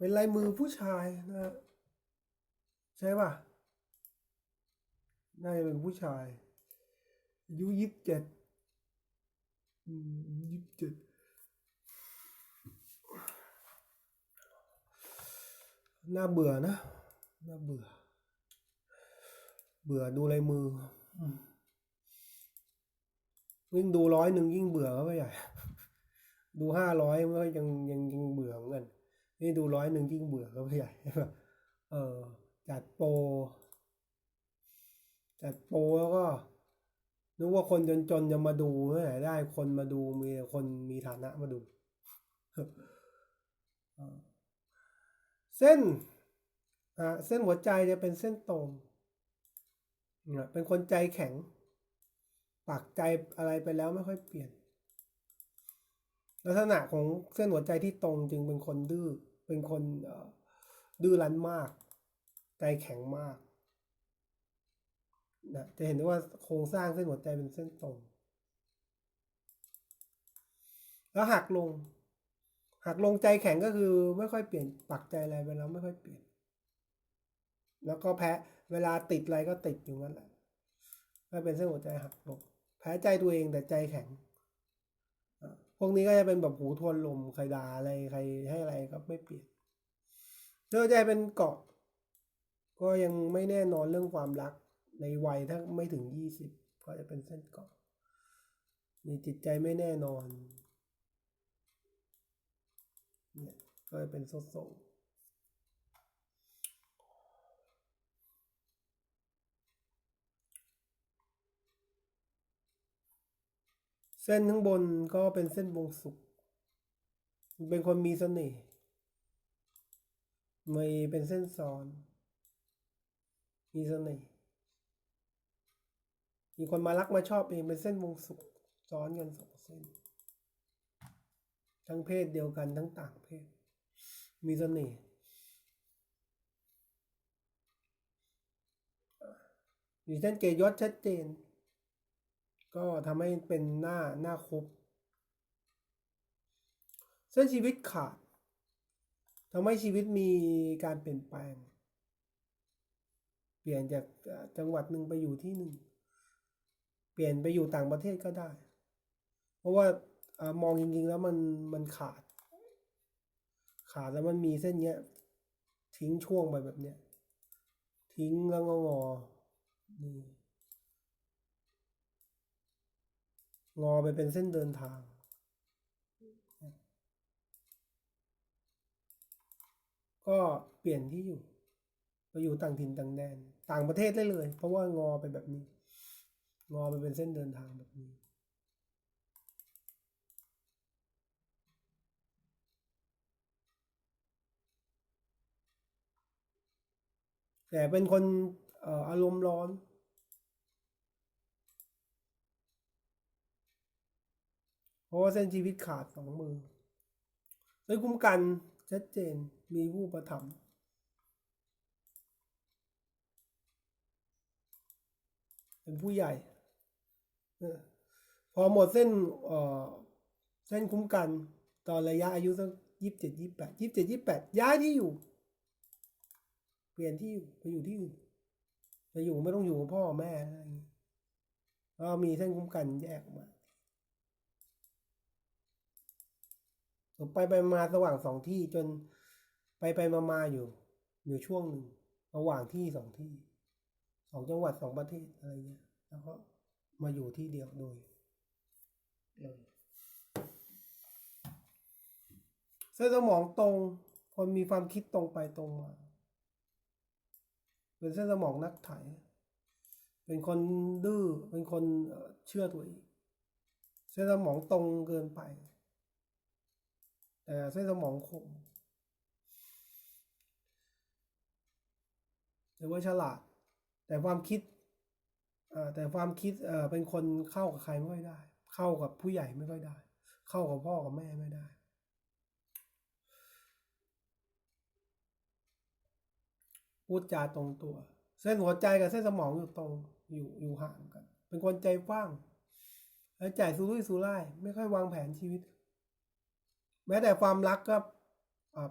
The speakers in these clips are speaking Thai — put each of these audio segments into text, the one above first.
เป็นลายมือผู้ชายนะ ใช่ป่ะน่าจะเป็นผู้ชายอายุยี่สิบเจ็ดยี่สิบเจ็ดน่าเบื่อนะน่าเบื่อ เบื่อดูลายมือยิ่งดูร้อยหนึ่งยิ่งเบื่อเข้าไปใหญ่ ดูห้าร้อยมันก็ยังยังยังเบื่อเหมือนกัน นี่ดูร้อยหนึ่งยิ่งเบื่อเข้าไปใหญ่เออจัดโปรจัดโปรแล้วก็นึกว่าคนจนๆจะมาดูเมื่อไหร่ได้คนมาดูมีคนมีฐานะมาดู เส้นอ่าเส้นหัวใจจะเป็นเส้นตรงเนี่ยเป็นคนใจแข็งปักใจอะไรไปแล้วไม่ค่อยเปลี่ยน ลักษณะของเส้นหัวใจที่ตรงจึงเป็นคนดื้อ เป็นคนดื้อรั้นมาก ใจแข็งมากนะจะเห็นได้ว่าโครงสร้างเส้นหัวใจเป็นเส้นตรง แล้วหักลง หักลงใจแข็งก็คือไม่ค่อยเปลี่ยนปักใจอะไรไปแล้วไม่ค่อยเปลี่ยน แล้วก็แพ้เวลาติดอะไรก็ติดอยู่นั่นแหละก็เป็นเส้นหัวใจหักลงแพ้ใจตัวเองแต่ใจแข็ง พวกนี้ก็จะเป็นแบบหูทวนลมใครด่าอะไรใครให้อะไรก็ไม่เปลี่ยนเจ้าใจเป็นเกาะ ก็ยังไม่แน่นอนเรื่องความรักในวัยถ้าไม่ถึงยี่สิบก็จะเป็นเส้นเกาะมีจิตใจไม่แน่นอนเนี่ยก็จะเป็นโซโซ เส้นข้างบนก็เป็นเส้นวงสุขเป็นคนมีเสน่ห์ไม่เป็นเส้นซ้อน มีเสน่ห์มีคนมารักมาชอบเองเป็นเส้นวงสุขซ้อนกันสองเส้น ทั้งเพศเดียวกันทั้งต่างเพศ มีเสน่ห์มีเส้นเกยยศชัดเจน ก็ทำให้เป็นหน้าหน้าครบเส้นชีวิตขาดทำให้ชีวิตมีการเปลี่ยนแปลง เปลี่ยนจากจังหวัดหนึ่งไปอยู่ที่หนึ่ง เปลี่ยนไปอยู่ต่างประเทศก็ได้ เพราะว่าอมองจริงๆแล้วมันมันขาด ขาดแล้วมันมีเส้นเนี้ย ทิ้งช่วงไปแบบเนี้ย ทิ้งแล้วงอ นี่ งอไปเป็นเส้นเดินทาง ก็เปลี่ยนที่อยู่ไปอยู่ต่างถิ่นต่างแดน ต่างประเทศได้เลย เพราะว่างอไปแบบนี้ งอไปเป็นเส้นเดินทางแบบนี้ แต่เป็นคนอารมณ์ร้อน เพราะว่าเส้นชีวิตขาดสองมือเส้นคุ้มกันชัดเจนมีผู้ประถมเป็นผู้ใหญ่ พอหมดเส้นเส้นคุ้มกันตอนระยะอายุสักยี่สิบเจ็ดยี่แปดยี่สิบเจ็ดยี่แปดย้ายที่อยู่ เปลี่ยนที่อยู่ไปอยู่ที่อื่นไปอยู่ไม่ต้องอยู่กับพ่อแม่อะไรอย่างนี้ก็มีเส้นคุ้มกันแยกออกมา ไปไปมาระหว่างสองที่จนไปไปมามาอยู่ อยู่ช่วงหนึ่งระหว่างที่สองที่สองจังหวัดสองประเทศอะไรเงี้ยแล้วก็มาอยู่ที่เดียวโดยเลยเส้นสมองตรง คนมีความคิดตรงไปตรงมาเป็นเส้นสมองนักไถเป็นคนดื้อเป็นคนเอ่อเชื่อตัวเองเส้นสมองตรงเกินไปแต่ เส้นสมองคมหรือว่าฉลาด แต่ความคิดแต่ความคิดเป็นคนเข้ากับใครไม่ค่อยได้ เข้ากับผู้ใหญ่ไม่ค่อยได้ เข้ากับพ่อกับแม่ไม่ได้ พูดจาตรงตัว เส้นหัวใจกับเส้นสมองอยู่ตรงอยู่อยู่ห่างกัน เป็นคนใจกว้างแล้วใจสุรุ่ยสุร่าย ไม่ค่อยวางแผนชีวิต แม้แต่ความรักก็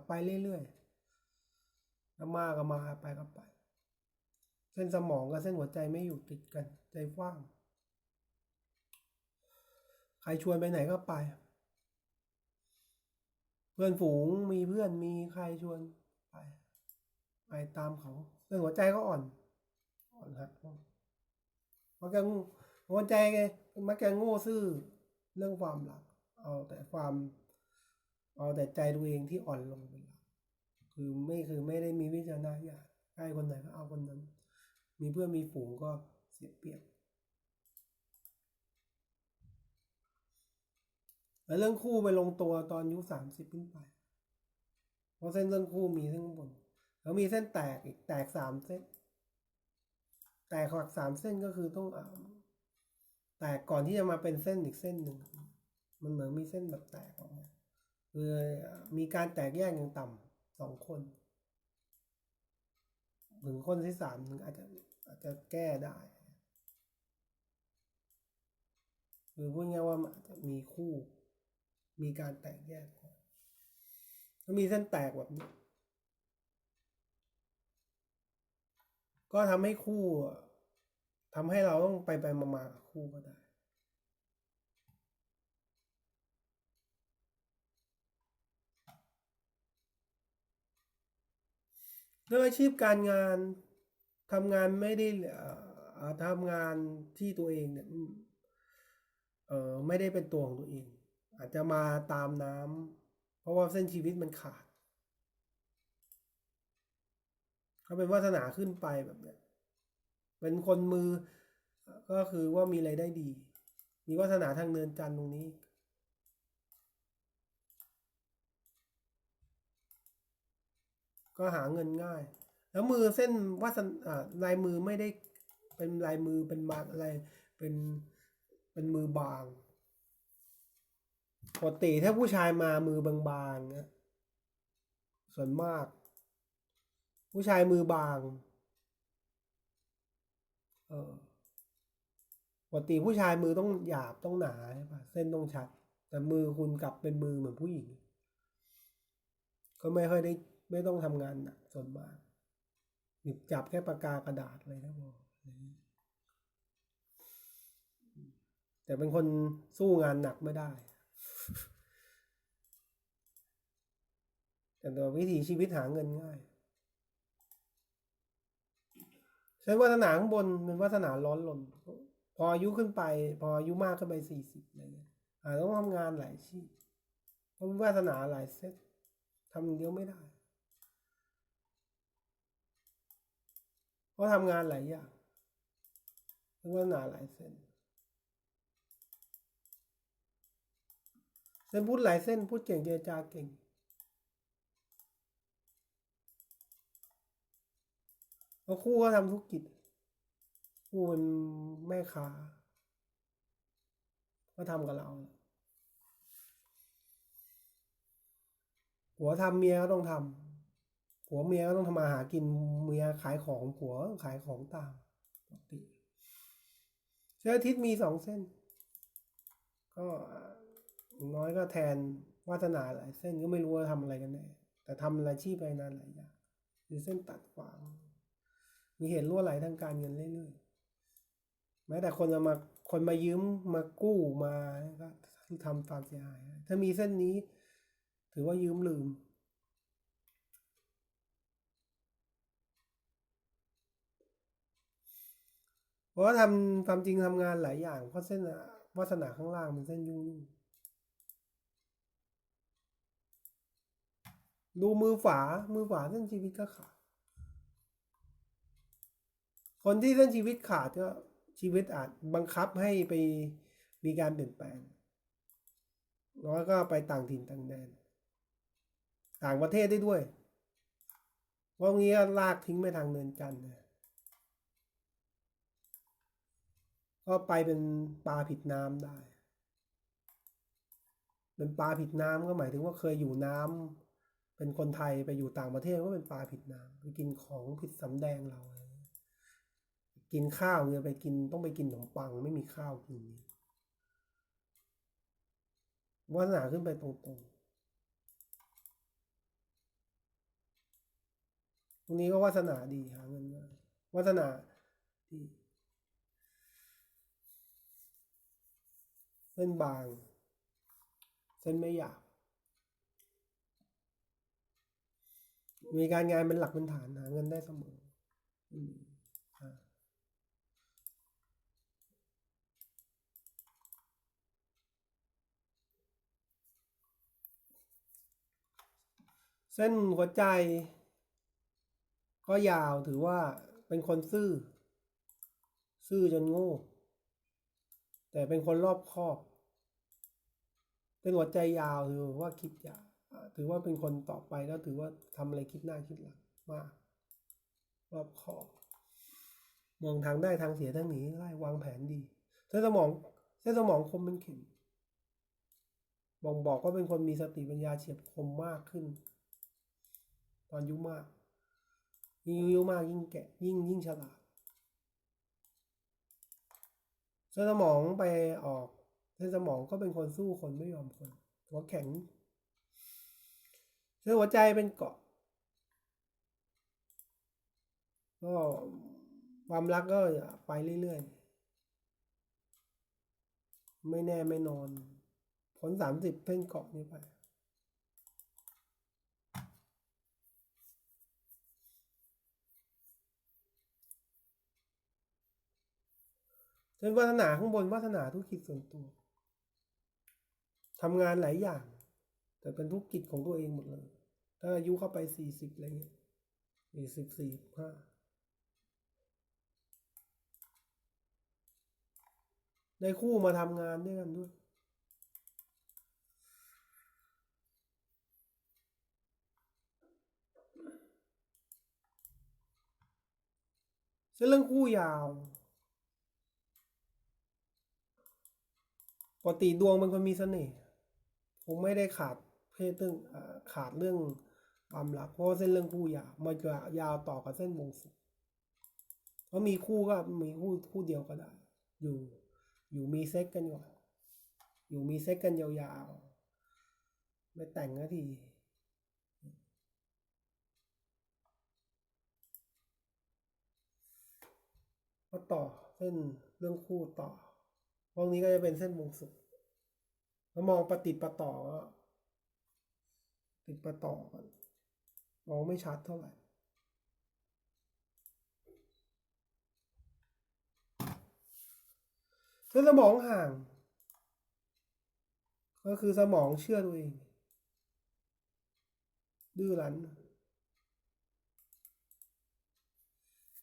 ไปเรื่อยถ้ามาก็มาไปก็ไป เส้นสมองกับเส้นหัวใจไม่อยู่ติดกัน ใจว่าง ใครชวนไปไหนก็ไป เพื่อนฝูงมีเพื่อนมีใครชวนไป ไปตามเขาเรื่องหัวใจก็อ่อนอ่อนฮะมักจะงูหัวใจไงมักจะโง่ซื่อเรื่องความรัก เอาแต่ความ เอาแต่ใจตัวเองที่อ่อนลงเป็นหลักคือไม่คือไม่ได้มีวิจารณญาณใกล้คนไหนก็เอาคนนั้น มีเพื่อนมีฝูงก็เสียเปรียบแล้วเรื่องคู่ไปลงตัวตอนอายุสามสิบขึ้นไป เพราะเส้นเรื่องคู่มีเส้นข้างบน แล้วมีเส้นแตกอีกแตกสามเส้น แตกหักสามเส้นก็คือต้องอาแตกก่อนที่จะมาเป็นเส้นอีกเส้นหนึ่ง มันเหมือนมีเส้นแบบแตกออกมา คือมีการแตกแยกอย่างต่ำสองคน ถึงคนที่สามถึงอาจจะอาจจะแก้ได้คือพูดง่ายว่ามันอาจจะมีคู่ มีการแตกแยกก่อนถ้ามีเส้นแตกแบบนี้ ก็ทำให้คู่ทำให้เราต้องไปไปมามาคู่ก็ได้ เรื่องอาชีพการงานทำงานไม่ได้ทำงานที่ตัวเองเนี่ยเออไม่ได้เป็นตัวของตัวเอง อาจจะมาตามน้ำเพราะว่าเส้นชีวิตมันขาดก็เป็นวาสนาขึ้นไปแบบเนี้ยเป็นคนมือก็คือว่ามีไรายได้ดี มีวาสนาทางเนินจันทร์ตรงนี้ ก็หาเงินง่าย แล้วมือเส้นวาสนาลายมือไม่ได้เป็นลายมือเป็นบางอะไรเป็นเป็นมือบางปกติถ้าผู้ชายมามือบางๆนี่ยส่วนมาก ผู้ชายมือบางเออปกติผู้ชายมือต้องหยาบต้องหนาใช่ปะเส้นต้องชัด แต่มือคุณกลับเป็นมือเหมือนผู้หญิง ก็ไม่ค่อยได้ ไม่ต้องทำงานหนักส่วนมาก หยิบจับแค่ปากกากระดาษเลยนะพอแต่เป็นคนสู้งานหนักไม่ได้ แต่ตัววิถีชีวิตหาเงินง่าย ใช้วาสนาข้างบนเป็นวาสนาร้อนลน พออายุขึ้นไป พออายุมากขึ้นไปสี่สิบอะไรเงี้ยอาจต้องทำงานหลายชีพเพราะวาสนาหลายเซตทำเดียวไม่ได้ เพ ราะทำงานหลายอย่างเป็นวาสนาหลายเส้น เส้นพูดหลายเส้นพูดเก่งเจรจาเก่งเพราะคู่ก็ทำธุรกิจ คู่เป็นแม่ค้าก็ทำกับเราผัวทำเมียก็ต้องทำ ผัวเมียก็ต้องทำมาหากินเมียขายของผัวขายของตามปกติเส้นอาทิตย์มีสองเส้น ก็น้อยก็แทนวาสนาหลายเส้นก็ไม่รู้ว่าทำอะไรกันแน่แต่ทำอาชีพไปนานหลายอย่างคือเส้นตัดขวาง มีเหตุรั่วไหลทางการเงินเรื่อยๆแม้แต่คนจะมาคนมายืมมากู้มาก็ทำความเสียหาย ถ้ามีเส้นนี้ ถือว่ายืมลืม ราะว่าทำความจริงทำงานหลายอย่าง เพราะเส้นวาสนาข้างล่างมันเส้นยุ่งดูมือฝา มือฝาเส้นชีวิตก็ขาด คนที่เส้นชีวิตขาดก็ชีวิตอาจบังคับให้ไปมีการเปลี่ยนแปลง แล้วก็ไปต่างถิ่นต่างแดน ต่างประเทศได้ด้วยเพราะงี้ก็ลากทิ้งไปทางเนินจันทร์นะ ก็ไปเป็นปลาผิดน้ำได้ เป็นปลาผิดน้ำก็หมายถึงว่าเคยอยู่น้ำเป็นคนไทยไปอยู่ต่างประเทศก็เป็นปลาผิดน้ำไปกินของผิดสำแดงเรา กินข้าวเนี่ยไปกินต้องไปกินขนมปังไม่มีข้าวกินวาสนาขึ้นไปตรงๆตรงนี้ก็วาสนาดีหาเงินง่ายวาสนา ส้นบาง เส้นไม่หยาบ มีการงานเป็นหลักเป็นฐานหาเงินได้เสมอเส้นหัวใจ ก็ยาวถือว่าเป็นคนซื่อ ซื่อจนโง่ แต่เป็นคนรอบคอบ เป็นหัวใจยาวถือว่าคิดยาวถือว่าเป็นคนต่อไปแล้วถือว่าทำอะไรคิดหน้าคิดหลังมากรอบคอบมองทางได้ทางเสียทางหนีไล่วางแผนดีเส้นสมองเส้นสมองคมเป็นเข็มบ่งบอกว่าเป็นคนมีสติปัญญาเฉียบคมมากขึ้น ตอนยุมาก ยิ่งยุมากยิ่งแก่ยิ่งยิ่งฉลาดเส้นสมองไปออก เส้นสมองก็เป็นคนสู้คนไม่ยอมคน หัวแข็งเส้นหัวใจเป็นเกาะ ก็ความรักก็ไปเรื่อยๆ ไม่แน่ไม่นอน ผลสามสิบเส้นเกาะนี้ไปเส้นวาสนาข้างบนวาสนาธุรกิจส่วนตัว ทำงานหลายอย่าง แต่เป็นธุรกิจของตัวเองหมดเลย ถ้าอายุเข้าไปสี่สิบอะไรเงี้ยสี่สิบสี่ห้าได้คู่มาทำงานด้วยกันด้วยเส้นเรื่องคู่ยาวปกติดวงเป็นคนมีเสน่ห์ งไม่ได้ขาดเพศเรื่องขาดเรื่องความรักเพราะเส้นเรื่องคู่ยาวมันจะยาวต่อกับเส้นวงสุขเพราะมีคู่ก็มีคู่คู่เดียวก็ได้ อยู่อยู่มีเซ็กกันก่อนอยู่มีเซ็กกันยาวๆไม่แต่งนาทีก็ต่อเส้นเรื่องคู่ต่อ พวกนี้ก็จะเป็นเส้นวงสุข แล้วมองประติดประต่อติดประต่อกันมองไม่ชัดเท่าไหร่เส้นสมองห่าง ก็คือสมองเชื่อตัวเอง ดื้อรั้น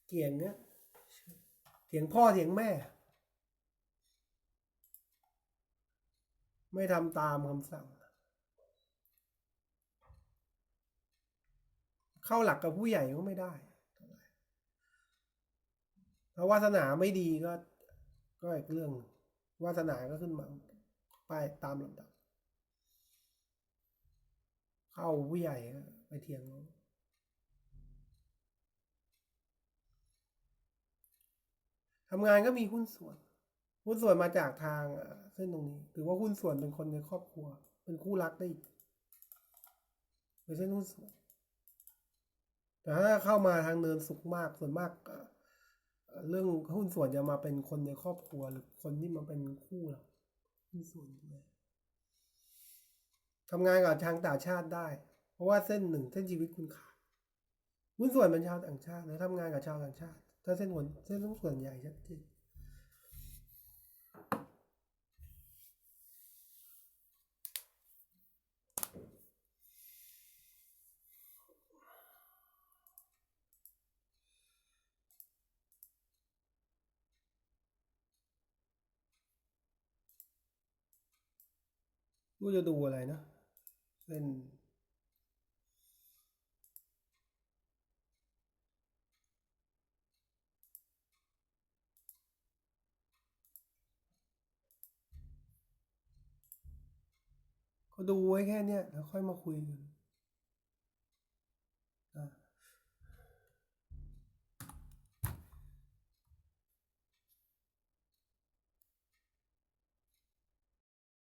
เถียงเนี่ยเถียงพ่อเถียงแม่ ไม่ทำตามคำสั่ง เข้าหลักกับผู้ใหญ่ก็ไม่ได้ถ้าวาสนาไม่ดีก็ ก็อีกเรื่องวาสนาก็ขึ้นมา ไปตามลำดับ เข้าผู้ใหญ่ไปเถียงเขาทำงานก็มีหุ้นส่วน หุ้นส่วนมาจากทางเส้นตรงนี้ ถือว่าหุ้นส่วนเป็นคนในครอบครัว เป็นคู่รักได้อีกเป็นเส้นหุ้นส่วนแต่ถ้าเข้ามาทางเนินสุขมากส่วนมากเรื่องหุ้นส่วนจะมาเป็นคนในครอบครัวหรือคนที่มาเป็นคู่เราหุ้นส่วนทำงานกับทางต่างชาติได้ เพราะว่าเส้นหนึ่งเส้นชีวิตคุณขาดหุ้นส่วนเป็นชาวต่างชาติ แล้วทำงานกับชาวต่างชาติ ถ้าเส้นหัวเส้นส่วนใหญ่ชัดเจน รู้จะดูอะไรนะเล่นก็ดูไว้แค่เนี้ยแล้วค่อยมาคุยกัน